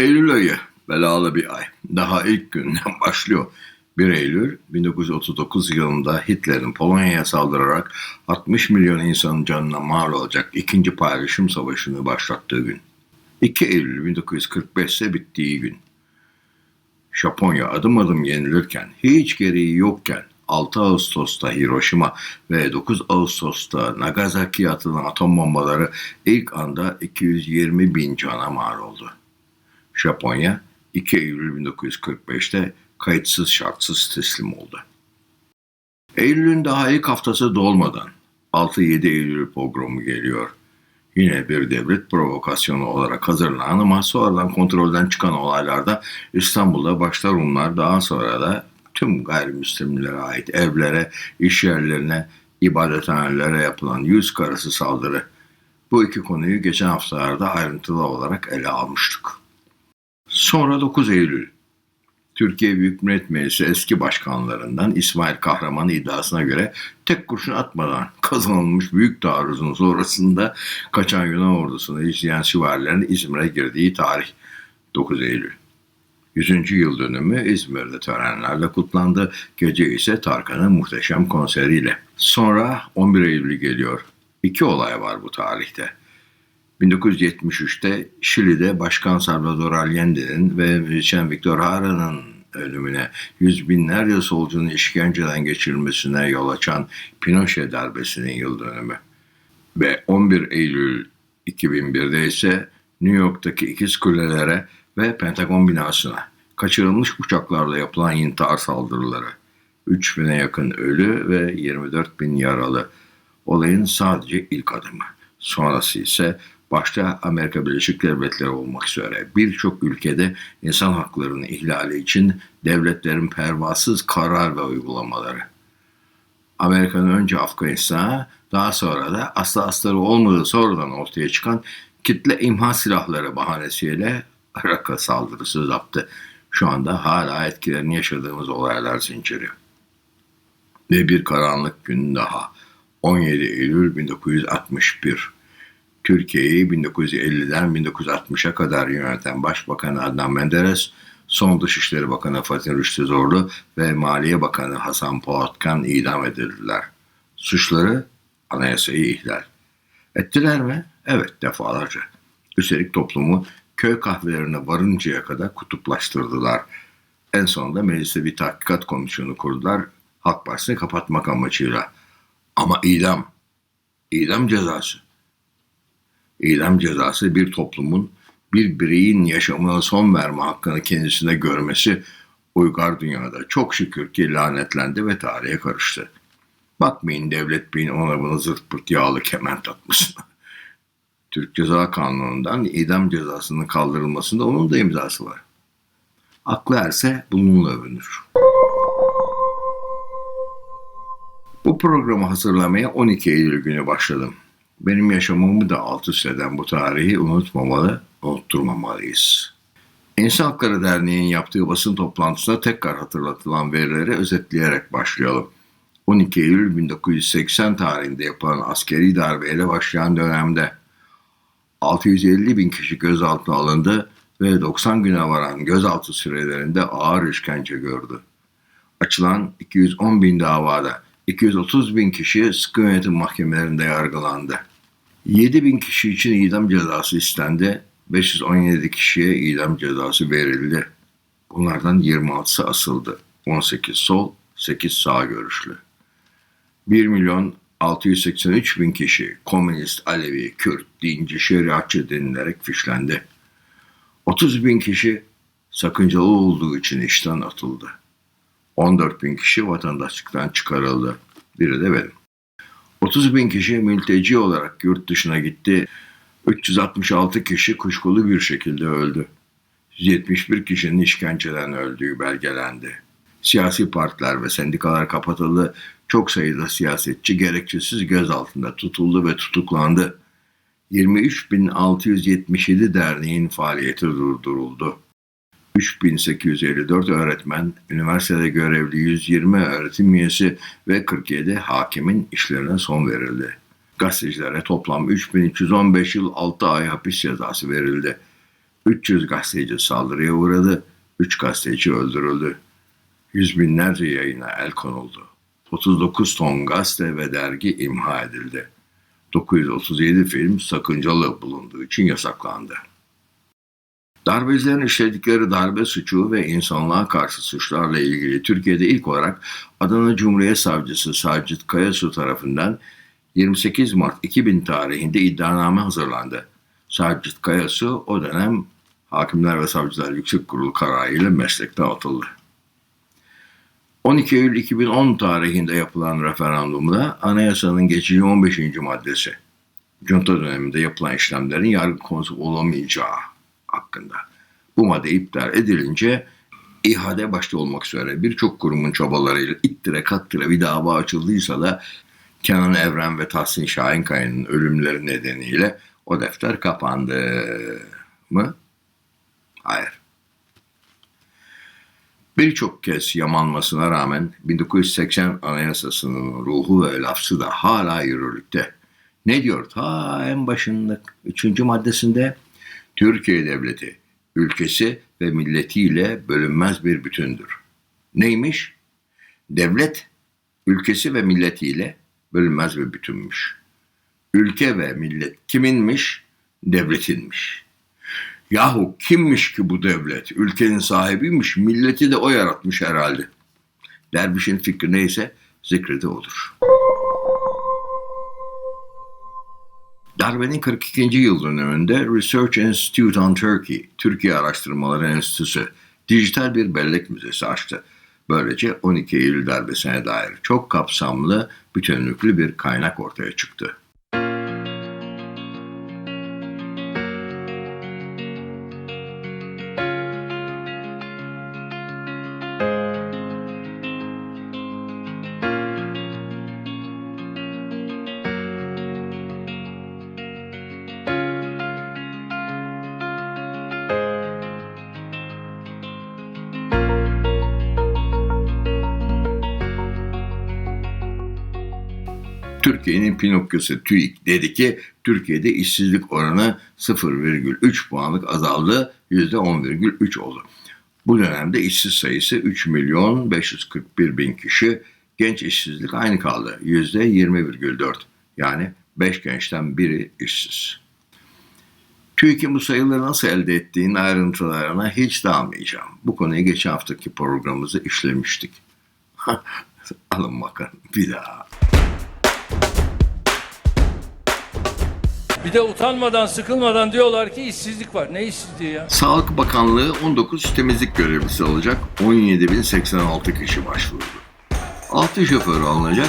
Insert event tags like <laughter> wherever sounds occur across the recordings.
Eylül ayı belalı bir ay. Daha ilk günden <laughs> başlıyor. 1 Eylül 1939 yılında Hitler'in Polonya'ya saldırarak 60 milyon insanın canına mal olacak ikinci paylaşım savaşını başlattığı gün. 2 Eylül 1945 ise bittiği gün. Japonya adım adım yenilirken, hiç gereği yokken 6 Ağustos'ta Hiroşima ve 9 Ağustos'ta Nagasaki'ye atılan atom bombaları ilk anda 220 bin cana mal oldu. Japonya 2 Eylül 1945'te kayıtsız şartsız teslim oldu. Eylül'ün daha ilk haftası dolmadan 6-7 Eylül pogromu geliyor. Yine bir devlet provokasyonu olarak hazırlanan ama sonradan kontrolden çıkan olaylarda İstanbul'da başta Rumlar daha sonra da tüm gayrimüslimlere ait evlere, iş yerlerine, ibadethanelere yapılan yüz karası saldırı. Bu iki konuyu geçen haftalarda ayrıntılı olarak ele almıştık. Sonra 9 Eylül. Türkiye Büyük Millet Meclisi eski başkanlarından İsmail Kahraman iddiasına göre tek kurşun atmadan kazanılmış büyük taarruzun sonrasında kaçan Yunan ordusunu izleyen süvarilerin İzmir'e girdiği tarih 9 Eylül. 100. yıl dönümü İzmir'de törenlerle kutlandı. Gece ise Tarkan'ın muhteşem konseriyle. Sonra 11 Eylül geliyor. İki olay var bu tarihte. 1973'te Şili'de Başkan Salvador Allende'nin ve müzisyen Victor Hara'nın ölümüne, yüz binlerce solcunun işkenceden geçirilmesine yol açan Pinochet darbesinin yıl dönümü. Ve 11 Eylül 2001'de ise New York'taki ikiz kulelere ve Pentagon binasına kaçırılmış uçaklarla yapılan intihar saldırıları. 3000'e yakın ölü ve 24 bin yaralı. Olayın sadece ilk adımı. Sonrası ise başta Amerika Birleşik Devletleri olmak üzere birçok ülkede insan haklarının ihlali için devletlerin pervasız karar ve uygulamaları. Amerika'nın önce Afganistan'a daha sonra da asla astarı olmadığı sonradan ortaya çıkan kitle imha silahları bahanesiyle Irak'a saldırısı zaptı. Şu anda hala etkilerini yaşadığımız olaylar zinciri. Ve bir karanlık gün daha. 17 Eylül 1961. Türkiye'yi 1950'den 1960'a kadar yöneten Başbakan Adnan Menderes, son Dışişleri Bakanı Fatih Rüştü Zorlu ve Maliye Bakanı Hasan Polatkan idam edildiler. Suçları anayasayı ihlal. Ettiler mi? Evet defalarca. Üstelik toplumu köy kahvelerine varıncaya kadar kutuplaştırdılar. En sonunda mecliste bir tahkikat komisyonu kurdular. Halk Partisi'ni kapatmak amacıyla. Ama idam, idam cezası. İdam cezası bir toplumun bir bireyin yaşamına son verme hakkını kendisine görmesi uygar dünyada çok şükür ki lanetlendi ve tarihe karıştı. Bakmayın devlet beyin ona bunu zırt pırt yağlı kemer takmasına. Türk Ceza Kanunu'ndan idam cezasının kaldırılmasında onun da imzası var. Aklı erse bununla övünür. Bu programı hazırlamaya 12 Eylül günü başladım. Benim yaşamımı da alt üst eden bu tarihi unutmamalı, unutturmamalıyız. İnsan Hakları Derneği'nin yaptığı basın toplantısında tekrar hatırlatılan verileri özetleyerek başlayalım. 12 Eylül 1980 tarihinde yapılan askeri darbeyle başlayan dönemde 650 bin kişi gözaltına alındı ve 90 güne varan gözaltı sürelerinde ağır işkence gördü. Açılan 210 bin davada 230 bin kişi sıkı yönetim mahkemelerinde yargılandı. 7 bin kişi için idam cezası istendi. 517 kişiye idam cezası verildi. Bunlardan 26'sı asıldı. 18 sol, 8 sağ görüşlü. 1 milyon 683 bin kişi komünist, Alevi, Kürt, dinci, şeriatçı denilerek fişlendi. 30 bin kişi sakıncalı olduğu için işten atıldı. 14 bin kişi vatandaşlıktan çıkarıldı. Biri de benim. 30 bin kişi mülteci olarak yurt dışına gitti. 366 kişi kuşkulu bir şekilde öldü. 171 kişinin işkenceden öldüğü belgelendi. Siyasi partiler ve sendikalar kapatıldı. Çok sayıda siyasetçi gerekçesiz gözaltında tutuldu ve tutuklandı. 23.677 derneğin faaliyeti durduruldu. 3854 öğretmen, üniversitede görevli 120 öğretim üyesi ve 47 hakimin işlerine son verildi. Gazetecilere toplam 3315 yıl 6 ay hapis cezası verildi. 300 gazeteci saldırıya uğradı, 3 gazeteci öldürüldü. Yüz binlerce yayına el konuldu. 39 ton gazete ve dergi imha edildi. 937 film sakıncalı bulunduğu için yasaklandı. Darbecilerin işledikleri darbe suçu ve insanlığa karşı suçlarla ilgili Türkiye'de ilk olarak Adana Cumhuriyet Savcısı Sacit Kayasu tarafından 28 Mart 2000 tarihinde iddianame hazırlandı. Sacit Kayasu o dönem Hakimler ve Savcılar Yüksek Kurulu kararıyla meslekte atıldı. 12 Eylül 2010 tarihinde yapılan referandumda anayasanın geçici 15. maddesi junta döneminde yapılan işlemlerin yargı konusu olamayacağı hakkında. Bu madde iptal edilince İHA'de başta olmak üzere birçok kurumun çabalarıyla ittire kaktıra bir dava açıldıysa da Kenan Evren ve Tahsin Şahinkaya'nın ölümleri nedeniyle o defter kapandı mı? Hayır. Birçok kez yamanmasına rağmen 1980 Anayasası'nın ruhu ve lafzı da hala yürürlükte. Ne diyor ta en başında 3. maddesinde? Türkiye Devleti, ülkesi ve milletiyle bölünmez bir bütündür. Neymiş? Devlet, ülkesi ve milletiyle bölünmez bir bütünmüş. Ülke ve millet kiminmiş? Devletinmiş. Yahu kimmiş ki bu devlet? Ülkenin sahibiymiş, milleti de o yaratmış herhalde. Dervişin fikri neyse zikri de olur. Darbenin 42. yıl dönümünde Research Institute on Turkey, Türkiye Araştırmaları Enstitüsü, dijital bir bellek müzesi açtı. Böylece 12 Eylül darbesine dair çok kapsamlı, bütünlüklü bir kaynak ortaya çıktı. Türkiye'nin Pinokyosu TÜİK dedi ki Türkiye'de işsizlik oranı 0,3 puanlık azaldı %10,3 oldu. Bu dönemde işsiz sayısı 3 milyon 541 bin kişi, genç işsizlik aynı kaldı %20,4 yani 5 gençten biri işsiz. TÜİK'in bu sayıları nasıl elde ettiğinin ayrıntılarına hiç dalmayacağım. Bu konuyu geçen haftaki programımızda işlemiştik. <laughs> Alın bakın bir daha. Bir de utanmadan, sıkılmadan diyorlar ki işsizlik var. Ne işsizliği ya? Sağlık Bakanlığı 19 temizlik görevlisi alacak. 17.086 kişi başvurdu. 6 şoför alınacak.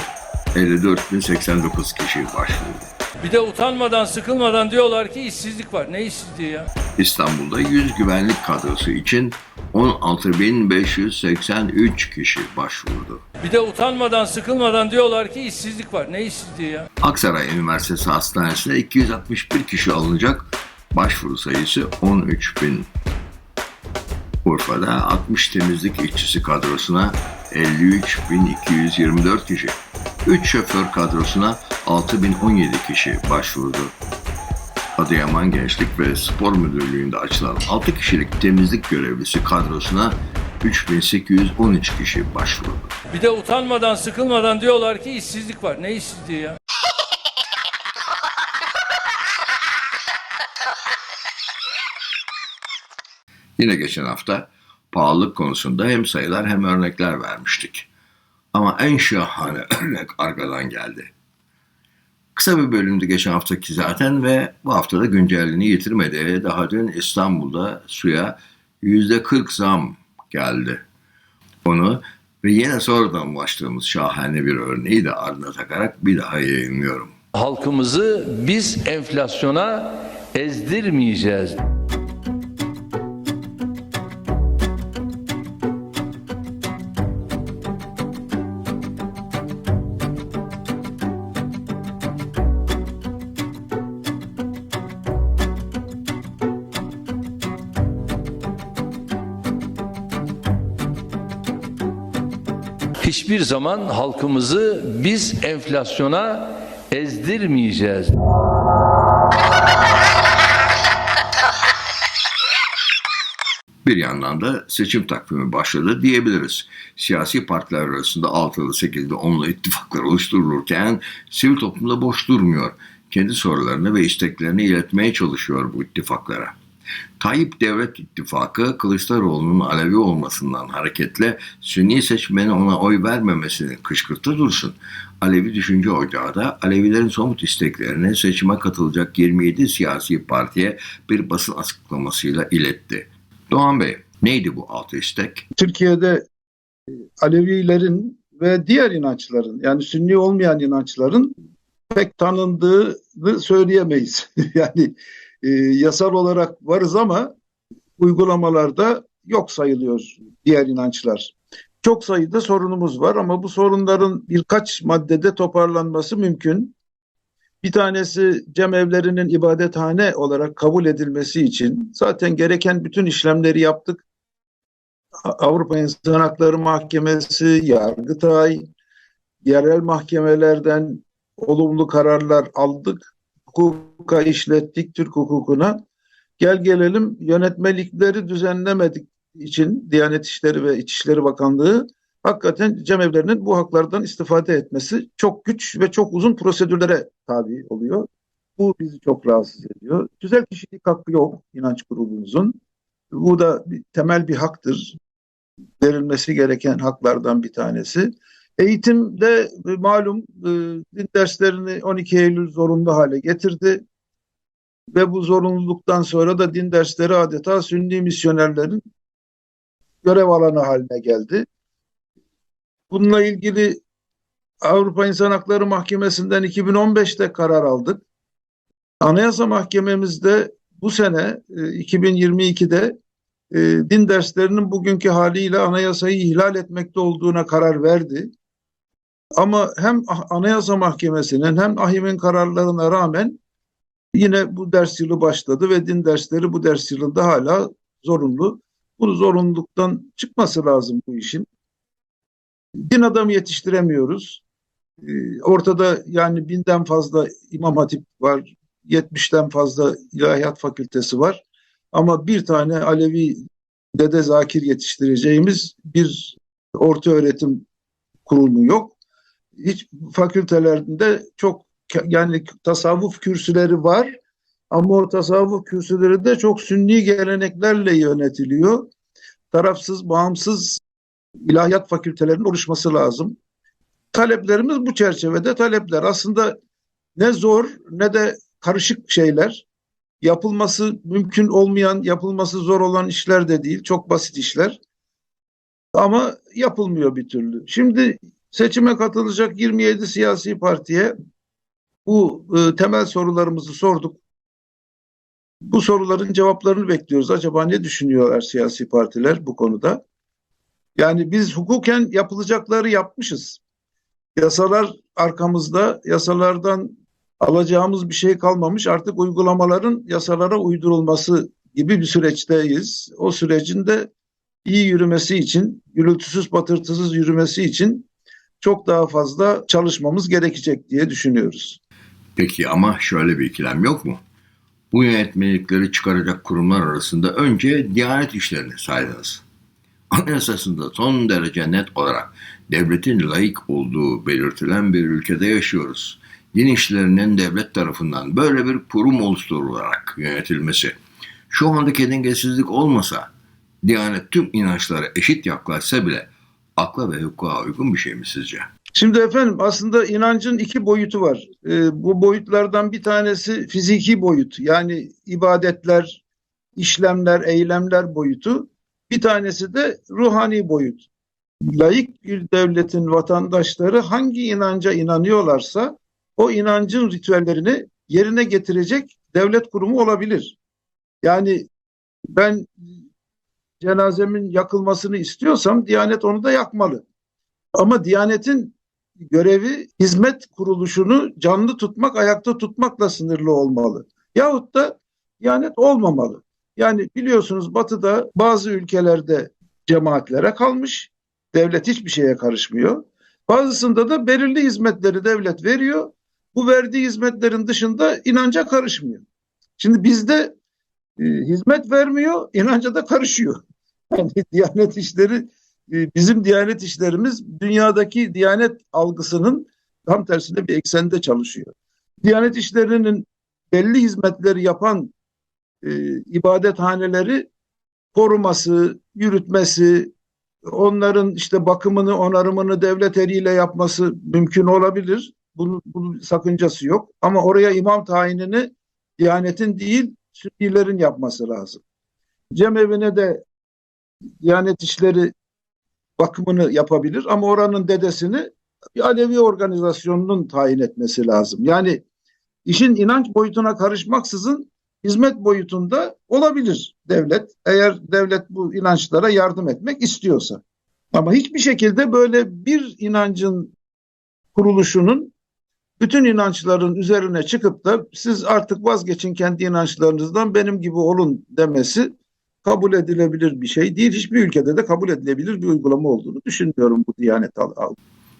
54.089 kişi başvurdu. Bir de utanmadan, sıkılmadan diyorlar ki işsizlik var. Ne işsizliği ya? İstanbul'da 100 güvenlik kadrosu için 16.583 kişi başvurdu. Bir de utanmadan, sıkılmadan diyorlar ki işsizlik var. Ne işsizliği ya? Aksaray Üniversitesi Hastanesi'ne 261 kişi alınacak. Başvuru sayısı 13 bin. Urfa'da 60 temizlik işçisi kadrosuna 53.224 kişi. 3 şoför kadrosuna 6.017 kişi başvurdu. Adıyaman Gençlik ve Spor Müdürlüğü'nde açılan 6 kişilik temizlik görevlisi kadrosuna 3813 kişi başvurdu. Bir de utanmadan, sıkılmadan diyorlar ki işsizlik var. Ne işsizliği ya? Yine geçen hafta pahalılık konusunda hem sayılar hem örnekler vermiştik. Ama en şahane <clears throat> örnek arkadan geldi. Kısa bir bölümdü geçen haftaki zaten ve bu haftada güncelliğini yitirmedi. Daha dün İstanbul'da suya %40 zam geldi. Onu ve yine sonradan ulaştığımız şahane bir örneği de ardına takarak bir daha yayınlıyorum. halkımızı biz enflasyona ezdirmeyeceğiz. Hiçbir zaman halkımızı biz enflasyona ezdirmeyeceğiz. Bir yandan da seçim takvimi başladı diyebiliriz. Siyasi partiler arasında altılı, 8'li, 10'lu ittifaklar oluşturulurken sivil toplumda boş durmuyor. Kendi sorularını ve isteklerini iletmeye çalışıyor bu ittifaklara. Tayyip Devlet İttifakı Kılıçdaroğlu'nun Alevi olmasından hareketle Sünni seçmeni ona oy vermemesini kışkırtı dursun. Alevi Düşünce Ocağı da Alevilerin somut isteklerini seçime katılacak 27 siyasi partiye bir basın açıklamasıyla iletti. Doğan Bey, neydi bu altı istek? Türkiye'de Alevilerin ve diğer inançların yani Sünni olmayan inançların pek tanındığını söyleyemeyiz. <laughs> yani e, yasal olarak varız ama uygulamalarda yok sayılıyor diğer inançlar. Çok sayıda sorunumuz var ama bu sorunların birkaç maddede toparlanması mümkün. Bir tanesi cemevlerinin ibadethane olarak kabul edilmesi için zaten gereken bütün işlemleri yaptık. Avrupa İnsan Hakları Mahkemesi, Yargıtay, yerel mahkemelerden olumlu kararlar aldık. Hukuka işlettik, Türk hukukuna. Gel gelelim yönetmelikleri düzenlemedik için Diyanet İşleri ve İçişleri Bakanlığı hakikaten cemevlerinin bu haklardan istifade etmesi çok güç ve çok uzun prosedürlere tabi oluyor. Bu bizi çok rahatsız ediyor. Güzel kişilik hakkı yok inanç grubumuzun. Bu da bir, temel bir haktır. Verilmesi gereken haklardan bir tanesi. Eğitimde e, malum e, din derslerini 12 Eylül zorunlu hale getirdi. Ve bu zorunluluktan sonra da din dersleri adeta Sünni misyonerlerin görev alanı haline geldi. Bununla ilgili Avrupa İnsan Hakları Mahkemesi'nden 2015'te karar aldık. Anayasa Mahkememizde bu sene e, 2022'de e, din derslerinin bugünkü haliyle anayasayı ihlal etmekte olduğuna karar verdi. Ama hem Anayasa Mahkemesi'nin hem AHİM'in kararlarına rağmen yine bu ders yılı başladı ve din dersleri bu ders yılında hala zorunlu. Bu zorunluluktan çıkması lazım bu işin. Din adamı yetiştiremiyoruz. Ee, Ortada yani binden fazla imam hatip var, 70'ten fazla ilahiyat fakültesi var. Ama bir tane Alevi Dede Zakir yetiştireceğimiz bir orta öğretim kurumu yok. Hiç fakültelerinde çok yani tasavvuf kürsüleri var ama o tasavvuf kürsüleri de çok sünni geleneklerle yönetiliyor. Tarafsız, bağımsız ilahiyat fakültelerinin oluşması lazım. Taleplerimiz bu çerçevede talepler. Aslında ne zor ne de karışık şeyler. Yapılması mümkün olmayan, yapılması zor olan işler de değil. Çok basit işler. Ama yapılmıyor bir türlü. Şimdi seçime katılacak 27 siyasi partiye bu e, temel sorularımızı sorduk. Bu soruların cevaplarını bekliyoruz. Acaba ne düşünüyorlar siyasi partiler bu konuda? Yani biz hukuken yapılacakları yapmışız. Yasalar arkamızda, yasalardan alacağımız bir şey kalmamış. Artık uygulamaların yasalara uydurulması gibi bir süreçteyiz. O sürecin de iyi yürümesi için, gürültüsüz patırtısız yürümesi için çok daha fazla çalışmamız gerekecek diye düşünüyoruz. Peki ama şöyle bir ikilem yok mu? Bu yönetmelikleri çıkaracak kurumlar arasında önce Diyanet işlerini saydınız. Anayasasında son derece net olarak devletin layık olduğu belirtilen bir ülkede yaşıyoruz. Din işlerinin devlet tarafından böyle bir kurum oluşturularak yönetilmesi, şu andaki dengesizlik olmasa, Diyanet tüm inançlara eşit yaklaşsa bile akla ve hukuka uygun bir şey mi sizce? Şimdi efendim aslında inancın iki boyutu var. Ee, bu boyutlardan bir tanesi fiziki boyut. Yani ibadetler, işlemler, eylemler boyutu. Bir tanesi de ruhani boyut. Laik bir devletin vatandaşları hangi inanca inanıyorlarsa o inancın ritüellerini yerine getirecek devlet kurumu olabilir. Yani ben cenazemin yakılmasını istiyorsam Diyanet onu da yakmalı. Ama Diyanet'in görevi hizmet kuruluşunu canlı tutmak, ayakta tutmakla sınırlı olmalı. Yahut da Diyanet olmamalı. Yani biliyorsunuz Batı'da bazı ülkelerde cemaatlere kalmış, Devlet hiçbir şeye karışmıyor. Bazısında da belirli hizmetleri devlet veriyor. Bu verdiği hizmetlerin dışında inanca karışmıyor. Şimdi bizde e, hizmet vermiyor, inanca da karışıyor. <laughs> Yani Diyanet işleri e, bizim Diyanet işlerimiz dünyadaki Diyanet algısının tam tersine bir eksende çalışıyor. Diyanet işlerinin belli hizmetleri yapan e, ibadethaneleri koruması, yürütmesi, onların işte bakımını, onarımını devlet eliyle yapması mümkün olabilir. Bunun, bunun sakıncası yok. Ama oraya imam tayinini Diyanetin değil, Sünnilerin yapması lazım. Cemevine de Diyanet işleri bakımını yapabilir ama oranın dedesini bir Alevi organizasyonunun tayin etmesi lazım. Yani işin inanç boyutuna karışmaksızın hizmet boyutunda olabilir devlet. Eğer devlet bu inançlara yardım etmek istiyorsa. Ama hiçbir şekilde böyle bir inancın kuruluşunun bütün inançların üzerine çıkıp da siz artık vazgeçin kendi inançlarınızdan benim gibi olun demesi kabul edilebilir bir şey değil. Hiçbir ülkede de kabul edilebilir bir uygulama olduğunu düşünmüyorum bu Diyanet al- al-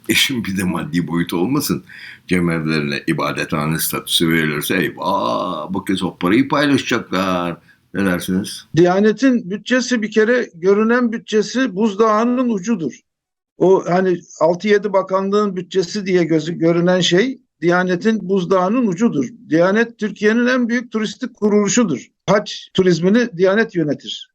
İşin bir de maddi boyutu olmasın. Cemevlerine ibadethane statüsü verilirse eyvah bu kez o parayı paylaşacaklar. Ne dersiniz? Diyanet'in bütçesi bir kere görünen bütçesi buzdağının ucudur. O hani 6-7 bakanlığın bütçesi diye gözü görünen şey Diyanet'in buzdağının ucudur. Diyanet Türkiye'nin en büyük turistik kuruluşudur. Hac turizmini Diyanet yönetir.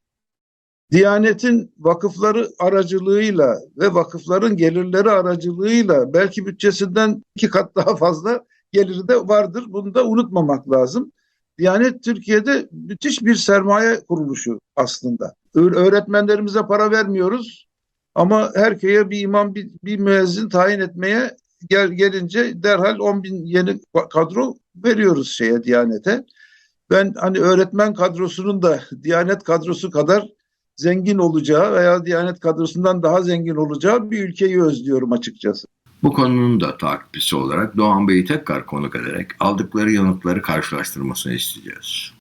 Diyanet'in vakıfları aracılığıyla ve vakıfların gelirleri aracılığıyla belki bütçesinden iki kat daha fazla geliri de vardır. Bunu da unutmamak lazım. Diyanet Türkiye'de müthiş bir sermaye kuruluşu aslında. Öğretmenlerimize para vermiyoruz ama her köye bir imam bir, bir müezzin tayin etmeye gel, gelince derhal 10 bin yeni kadro veriyoruz şeye Diyanet'e. Ben hani öğretmen kadrosunun da Diyanet kadrosu kadar zengin olacağı veya Diyanet kadrosundan daha zengin olacağı bir ülkeyi özlüyorum açıkçası. Bu konunun da takipçisi olarak Doğan Bey'i tekrar konuk ederek aldıkları yanıtları karşılaştırmasını isteyeceğiz.